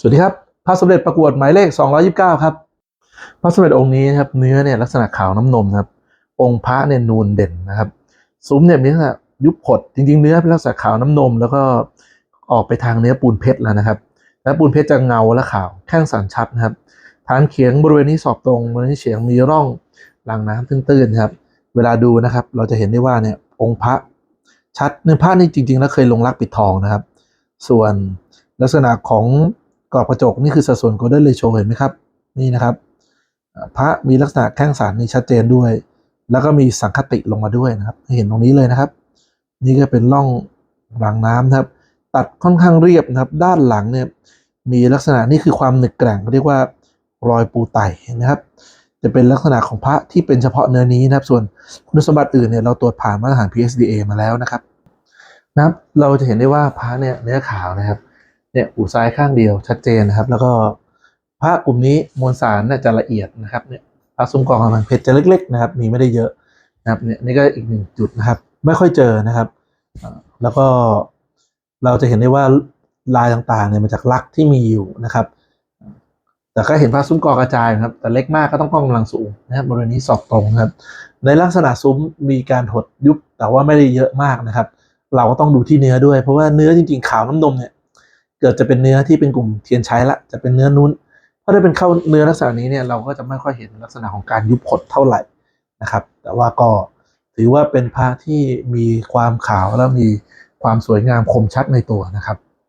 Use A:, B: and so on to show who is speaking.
A: สวัสดีครับพระสมเด็จประกวดหมายเลข 229 ครับ พระสมเด็จองค์นี้นะครับเนื้อเนี่ยลักษณะขาวน้ำนมครับ องค์พระเนี่ยนูนเด่นนะครับซุ้มเนี่ยมีลักษณะยุบผดจริง ๆ เนื้อเป็นลักษณะขาวน้ำนม แล้วก็ออกไปทางเนื้อปูนเพชรแล้วนะครับและปูนเพชรจะเงาและขาวแข้งสันชัดนะครับฐานเขียงบริเวณนี้สอบตรงบริเวณเฉียงมีร่องรางน้ำตื้นๆครับ เวลาดูนะครับ เราจะเห็นได้ว่าเนี่ยองค์พระชัดเนื้อพระนี่จริง ๆ แล้วเคยลงรักปิดทองนะครับ ส่วนลักษณะของ กรอบกระจกนี่คือสัดส่วน golden ratio เห็นไหมครับ นี่นะครับ พระมีลักษณะแข้งสารนี่ชัดเจนด้วย แล้วก็มีสังคติลงมาด้วยนะครับ เห็นตรงนี้เลยนะครับ นี่ก็เป็นร่องรางน้ำนะครับ ตัดค่อนข้างเรียบนะครับ ด้านหลังเนี่ยมีลักษณะนี่คือความหนึกแกร่งเรียกว่ารอยปูไตนไหมครับ จะเป็นลักษณะของพระที่เป็นเฉพาะเนื้อนี้นะครับ ส่วนคุณสมบัติอื่นเนี่ยเราตรวจผ่านมาตรฐาน PSDA มาแล้วนะครับนะครับ เราจะเห็นได้ว่าพระเนี่ยเนื้อขาวนะครับ เนี่ยอูซ้ายข้างเดียวชัดเจนนะครับ แล้วก็พระกลุ่มนี้มวลสารน่าจะละเอียดนะครับเนี่ยพระซุ้มกองกำลังเพชรจะเล็ก ๆ นะครับ มีไม่ได้เยอะนะครับเนี่ยนี่ก็อีกหนึ่งจุดนะครับ ไม่ค่อยเจอนะครับแล้วก็เราจะเห็นได้ว่าลายต่างๆเนี่ยมาจากลักษ์ที่มีอยู่นะครับ แต่ก็เห็นพระซุ้มกอกระจายนะครับ แต่เล็กมากก็ต้องกล้องกำลังสูงนะครับบริเวณนี้สอบตรงนะครับ ในลักษณะซุ้มมีการหดยุบแต่ว่าไม่ได้เยอะมากนะครับ เราก็ต้องดูที่เนื้อด้วย เพราะว่าเนื้อจริงๆขาวน้ำนมเนี่ย เกิดจะเป็นเนื้อที่เป็นกลุ่มเทียนใช้ละจะเป็นเนื้อนุ้นถ้าได้เป็นเข้าเนื้อลักษณะนี้เนี่ยเราก็จะไม่ค่อยเห็นลักษณะของการยุบผดเท่าไหร่นะครับ แต่ว่าก็ถือว่าเป็นพระที่มีความขาวและมีความสวยงามคมชัดในตัวนะครับ